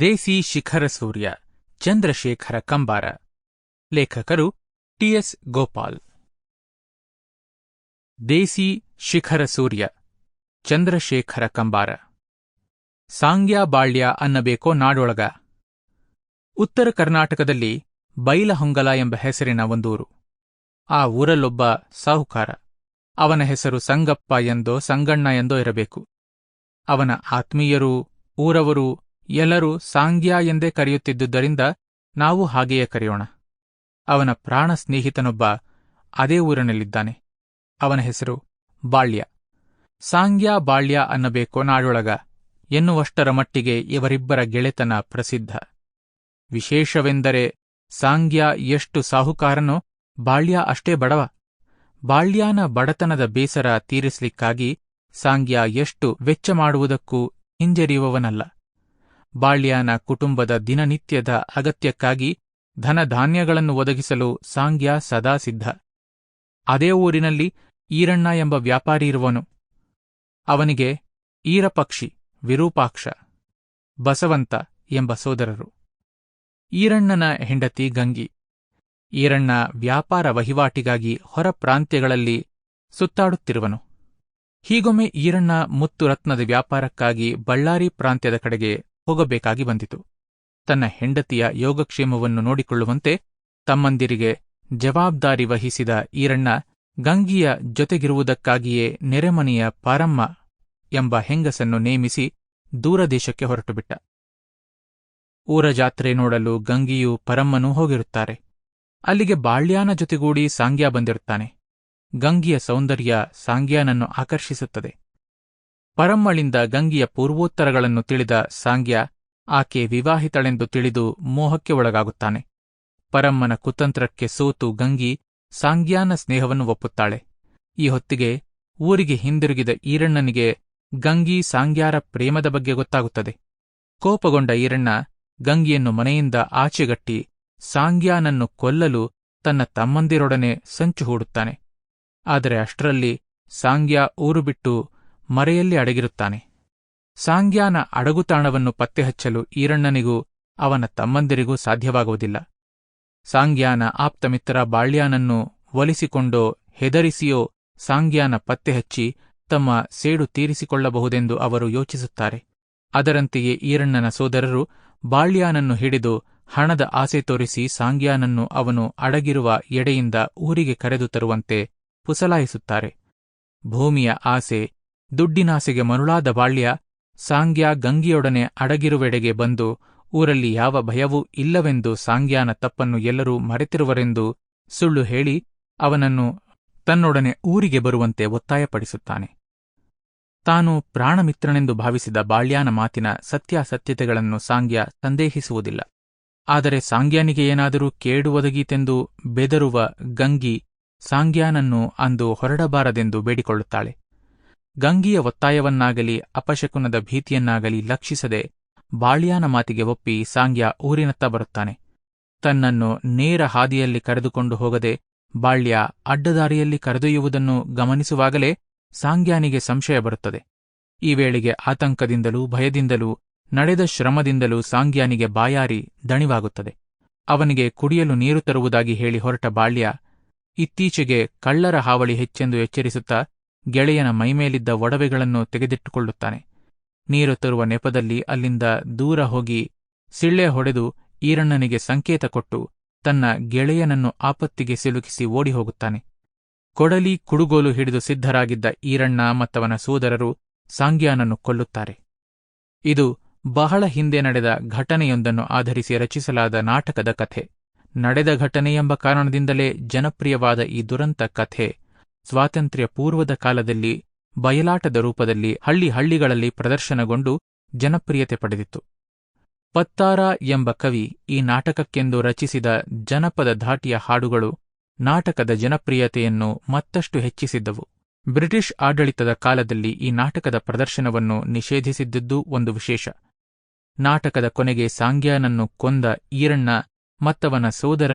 ದೇಸಿ ಶಿಖರ ಸೂರ್ಯ, ಚಂದ್ರಶೇಖರ ಕಂಬಾರ. ಲೇಖಕರು ಟಿಎಸ್ ಗೋಪಾಲ್. ದೇಸಿ ಶಿಖರ ಸೂರ್ಯ, ಚಂದ್ರಶೇಖರ ಕಂಬಾರ. ಸಾಂಗ್ಯ ಬಾಳ್ಯ ಅನ್ನಬೇಕೋ ನಾಡೊಳಗ. ಉತ್ತರ ಕರ್ನಾಟಕದಲ್ಲಿ ಬೈಲಹೊಂಗಲ ಎಂಬ ಹೆಸರಿನ ಒಂದೂರು. ಆ ಊರಲ್ಲೊಬ್ಬ ಸಾಹುಕಾರ. ಅವನ ಹೆಸರು ಸಂಗಪ್ಪ ಎಂದೋ ಸಂಗಣ್ಣ ಎಂದೋ ಇರಬೇಕು. ಅವನ ಆತ್ಮೀಯರು, ಊರವರು ಎಲ್ಲರೂ ಸಾಂಗ್ಯ ಎಂದೇ ಕರೆಯುತ್ತಿದ್ದುದರಿಂದ ನಾವು ಹಾಗೆಯೇ ಕರೆಯೋಣ. ಅವನ ಪ್ರಾಣ ಸ್ನೇಹಿತನೊಬ್ಬ ಅದೇ ಊರಿನಲ್ಲಿದ್ದಾನೆ. ಅವನ ಹೆಸರು ಬಾಳ್ಯ. ಸಾಂಗ್ಯ ಬಾಳ್ಯ ಅನ್ನಬೇಕೋ ನಾಡೊಳಗ ಎನ್ನುವಷ್ಟರ ಮಟ್ಟಿಗೆ ಇವರಿಬ್ಬರ ಗೆಳೆತನ ಪ್ರಸಿದ್ಧ. ವಿಶೇಷವೆಂದರೆ ಸಾಂಗ್ಯ ಎಷ್ಟು ಸಾಹುಕಾರನೋ ಬಾಳ್ಯ ಅಷ್ಟೇ ಬಡವ. ಬಾಳ್ಯಾನ ಬಡತನದ ಬೇಸರ ತೀರಿಸಲಿಕ್ಕಾಗಿ ಸಾಂಗ್ಯ ಎಷ್ಟು ವೆಚ್ಚ ಮಾಡುವುದಕ್ಕೂ ಹಿಂಜರಿಯುವವನಲ್ಲ. ಬಾಳ್ಯಾನ ಕುಟುಂಬದ ದಿನನಿತ್ಯದ ಅಗತ್ಯಕ್ಕಾಗಿ ಧನಧಾನ್ಯಗಳನ್ನು ಒದಗಿಸಲು ಸಾಂಗ್ಯ ಸದಾ ಸಿದ್ಧ. ಅದೇ ಊರಿನಲ್ಲಿ ಈರಣ್ಣ ಎಂಬ ವ್ಯಾಪಾರಿ ಇರುವನು. ಅವನಿಗೆ, ಈರಪಕ್ಷಿ, ವಿರೂಪಾಕ್ಷ, ಬಸವಂತ ಎಂಬ ಸೋದರರು. ಈರಣ್ಣನ ಹೆಂಡತಿ ಗಂಗಿ. ಈರಣ್ಣ ವ್ಯಾಪಾರ ವಹಿವಾಟಿಗಾಗಿ ಹೊರ ಪ್ರಾಂತ್ಯಗಳಲ್ಲಿ ಸುತ್ತಾಡುತ್ತಿರುವನು. ಹೀಗೊಮ್ಮೆ ಈರಣ್ಣ ಮುತ್ತು ರತ್ನದ ವ್ಯಾಪಾರಕ್ಕಾಗಿ ಬಳ್ಳಾರಿ ಪ್ರಾಂತ್ಯದ ಕಡೆಗೆ ಹೋಗಬೇಕಾಗಿ ಬಂದಿತು. ತನ್ನ ಹೆಂಡತಿಯ ಯೋಗಕ್ಷೇಮವನ್ನು ನೋಡಿಕೊಳ್ಳುವಂತೆ ತಮ್ಮಂದಿರಿಗೆ ಜವಾಬ್ದಾರಿ ವಹಿಸಿದ ಈರಣ್ಣ ಗಂಗಿಯ ಜೊತೆಗಿರುವುದಕ್ಕಾಗಿಯೇ ನೆರೆಮನೆಯ ಪಾರಮ್ಮ ಎಂಬ ಹೆಂಗಸನ್ನು ನೇಮಿಸಿ ದೂರದೇಶಕ್ಕೆ ಹೊರಟುಬಿಟ್ಟ. ಊರ ಜಾತ್ರೆ ನೋಡಲು ಗಂಗಿಯೂ ಪರಮ್ಮನೂ ಹೋಗಿರುತ್ತಾರೆ. ಅಲ್ಲಿಗೆ ಬಾಳ್ಯಾನ ಜೊತೆಗೂಡಿ ಸಾಂಗ್ಯಾ ಬಂದಿರುತ್ತಾನೆ. ಗಂಗಿಯ ಸೌಂದರ್ಯ ಸಾಂಗ್ಯಾನನ್ನು ಆಕರ್ಷಿಸುತ್ತದೆ. ಪರಮ್ಮಳಿಂದ ಗಂಗಿಯ ಪೂರ್ವೋತ್ತರಗಳನ್ನು ತಿಳಿದ ಸಾಂಗ್ಯ ಆಕೆ ವಿವಾಹಿತಳೆಂದು ತಿಳಿದು ಮೋಹಕ್ಕೆ ಒಳಗಾಗುತ್ತಾನೆ. ಪರಮ್ಮನ ಕುತಂತ್ರಕ್ಕೆ ಸೋತು ಗಂಗಿ ಸಾಂಗ್ಯಾನ ಸ್ನೇಹವನ್ನು ಒಪ್ಪುತ್ತಾಳೆ. ಈ ಹೊತ್ತಿಗೆ ಊರಿಗೆ ಹಿಂದಿರುಗಿದ ಈರಣ್ಣನಿಗೆ ಗಂಗಿ ಸಾಂಗ್ಯಾರ ಪ್ರೇಮದ ಬಗ್ಗೆ ಗೊತ್ತಾಗುತ್ತದೆ. ಕೋಪಗೊಂಡ ಈರಣ್ಣ ಗಂಗಿಯನ್ನು ಮನೆಯಿಂದ ಆಚೆಗಟ್ಟಿ ಸಾಂಗ್ಯಾನನ್ನು ಕೊಲ್ಲಲು ತನ್ನ ತಮ್ಮಂದಿರೊಡನೆ ಸಂಚು ಹೂಡುತ್ತಾನೆ. ಆದರೆ ಅಷ್ಟರಲ್ಲಿ ಸಾಂಗ್ಯಾ ಊರು ಬಿಟ್ಟು ಮರೆಯಲ್ಲಿ ಅಡಗಿರುತ್ತಾನೆ. ಸಾಂಗ್ಯಾನ ಅಡಗುತಾಣವನ್ನು ಪತ್ತೆಹಚ್ಚಲು ಈರಣ್ಣನಿಗೂ ಅವನ ತಮ್ಮಂದಿರಿಗೂ ಸಾಧ್ಯವಾಗುವುದಿಲ್ಲ. ಸಾಂಗ್ಯಾನ ಆಪ್ತಮಿತ್ರ ಬಾಳ್ಯಾನನ್ನು ಒಲಿಸಿಕೊಂಡೋ ಹೆದರಿಸಿಯೋ ಸಾಂಗ್ಯಾನ ಪತ್ತೆಹಚ್ಚಿ ತಮ್ಮ ಸೇಡು ತೀರಿಸಿಕೊಳ್ಳಬಹುದೆಂದು ಅವರು ಯೋಚಿಸುತ್ತಾರೆ. ಅದರಂತೆಯೇ ಈರಣ್ಣನ ಸೋದರರು ಬಾಳ್ಯಾನನ್ನು ಹಿಡಿದು ಹಣದ ಆಸೆ ತೋರಿಸಿ ಸಾಂಗ್ಯಾನನ್ನು ಅವನು ಅಡಗಿರುವ ಎಡೆಯಿಂದ ಊರಿಗೆ ಕರೆದು ತರುವಂತೆ ಪುಸಲಾಯಿಸುತ್ತಾರೆ. ಭೂಮಿಯ ಆಸೆ ದುಡ್ಡಿನಾಸೆಗೆ ಮರುಳಾದ ಬಾಳ್ಯ ಸಾಂಗ್ಯ ಗಂಗಿಯೊಡನೆ ಅಡಗಿರುವೆಡೆಗೆ ಬಂದು ಊರಲ್ಲಿ ಯಾವ ಭಯವೂ ಇಲ್ಲವೆಂದು ಸಾಂಗ್ಯಾನ ತಪ್ಪನ್ನು ಎಲ್ಲರೂ ಮರೆತಿರುವರೆಂದು ಸುಳ್ಳು ಹೇಳಿ ಅವನನ್ನು ತನ್ನೊಡನೆ ಊರಿಗೆ ಬರುವಂತೆ ಒತ್ತಾಯಪಡಿಸುತ್ತಾನೆ. ತಾನು ಪ್ರಾಣಮಿತ್ರನೆಂದು ಭಾವಿಸಿದ ಬಾಳ್ಯಾನ ಮಾತಿನ ಸತ್ಯಾಸತ್ಯತೆಗಳನ್ನು ಸಾಂಗ್ಯ ಸಂದೇಹಿಸುವುದಿಲ್ಲ. ಆದರೆ ಸಾಂಗ್ಯಾನಿಗೆ ಏನಾದರೂ ಕೇಡು ಒದಗೀತೆಂದು ಬೆದರುವ ಗಂಗಿ ಸಾಂಗ್ಯಾನನ್ನು ಅಂದು ಹೊರಡಬಾರದೆಂದು ಬೇಡಿಕೊಳ್ಳುತ್ತಾಳೆ. ಗಂಗಿಯ ಒತ್ತಾಯವನ್ನಾಗಲಿ ಅಪಶಕುನದ ಭೀತಿಯನ್ನಾಗಲಿ ಲಕ್ಷಿಸದೆ ಬಾಳ್ಯಾನ ಮಾತಿಗೆ ಒಪ್ಪಿ ಸಾಂಗ್ಯ ಊರಿನತ್ತ ಬರುತ್ತಾನೆ. ತನ್ನನ್ನು ನೇರ ಹಾದಿಯಲ್ಲಿ ಕರೆದುಕೊಂಡು ಹೋಗದೆ ಬಾಳ್ಯ ಅಡ್ಡದಾರಿಯಲ್ಲಿ ಕರೆದೊಯ್ಯುವುದನ್ನು ಗಮನಿಸುವಾಗಲೇ ಸಾಂಗ್ಯಾನಿಗೆ ಸಂಶಯ ಬರುತ್ತದೆ. ಈ ವೇಳೆಗೆ ಆತಂಕದಿಂದಲೂ ಭಯದಿಂದಲೂ ನಡೆದ ಶ್ರಮದಿಂದಲೂ ಸಾಂಗ್ಯಾನಿಗೆ ಬಾಯಾರಿ ದಣಿವಾಗುತ್ತದೆ. ಅವನಿಗೆ ಕುಡಿಯಲು ನೀರು ತರುವುದಾಗಿ ಹೇಳಿ ಹೊರಟ ಬಾಳ್ಯ ಇತ್ತೀಚೆಗೆ ಕಳ್ಳರ ಹಾವಳಿ ಹೆಚ್ಚೆಂದು ಎಚ್ಚರಿಸುತ್ತಾ ಗೆಳೆಯನ ಮೈಮೇಲಿದ್ದ ಒಡವೆಗಳನ್ನು ತೆಗೆದಿಟ್ಟುಕೊಳ್ಳುತ್ತಾನೆ. ನೀರು ತರುವ ನೆಪದಲ್ಲಿ ಅಲ್ಲಿಂದ ದೂರ ಹೋಗಿ ಸಿಳ್ಳೆ ಹೊಡೆದು ಈರಣ್ಣನಿಗೆ ಸಂಕೇತ ಕೊಟ್ಟು ತನ್ನ ಗೆಳೆಯನನ್ನು ಆಪತ್ತಿಗೆ ಸಿಲುಕಿಸಿ ಓಡಿ ಹೋಗುತ್ತಾನೆ ಕೊಡಲಿ ಕುಡುಗೋಲು ಹಿಡಿದು ಸಿದ್ಧರಾಗಿದ್ದ ಈರಣ್ಣ ಮತ್ತವನ ಸೋದರರು ಸಾಂಗ್ಯಾನನ್ನು ಕೊಲ್ಲುತ್ತಾರೆ. ಇದು ಬಹಳ ಹಿಂದೆ ನಡೆದ ಘಟನೆಯೊಂದನ್ನು ಆಧರಿಸಿ ರಚಿಸಲಾದ ನಾಟಕದ ಕಥೆ. ನಡೆದ ಘಟನೆ ಎಂಬ ಕಾರಣದಿಂದಲೇ ಜನಪ್ರಿಯವಾದ ಈ ದುರಂತ ಕಥೆ ಸ್ವಾತಂತ್ರ್ಯ ಪೂರ್ವದ ಕಾಲದಲ್ಲಿ ಬಯಲಾಟದ ರೂಪದಲ್ಲಿ ಹಳ್ಳಿ ಹಳ್ಳಿಗಳಲ್ಲಿ ಪ್ರದರ್ಶನಗೊಂಡು ಜನಪ್ರಿಯತೆ ಪಡೆದಿತ್ತು. ಪತ್ತಾರ ಎಂಬ ಕವಿ ಈ ನಾಟಕಕ್ಕೆಂದು ರಚಿಸಿದ ಜನಪದ ಧಾಟಿಯ ಹಾಡುಗಳು ನಾಟಕದ ಜನಪ್ರಿಯತೆಯನ್ನು ಮತ್ತಷ್ಟು ಹೆಚ್ಚಿಸಿದ್ದವು. ಬ್ರಿಟಿಷ್ ಆಡಳಿತದ ಕಾಲದಲ್ಲಿ ಈ ನಾಟಕದ ಪ್ರದರ್ಶನವನ್ನು ನಿಷೇಧಿಸಿದ್ದುದೂ ಒಂದು ವಿಶೇಷ. ನಾಟಕದ ಕೊನೆಗೆ ಸಾಂಗ್ಯಾನನ್ನು ಕೊಂದ ಈರಣ್ಣ ಮತ್ತವನ ಸೋದರ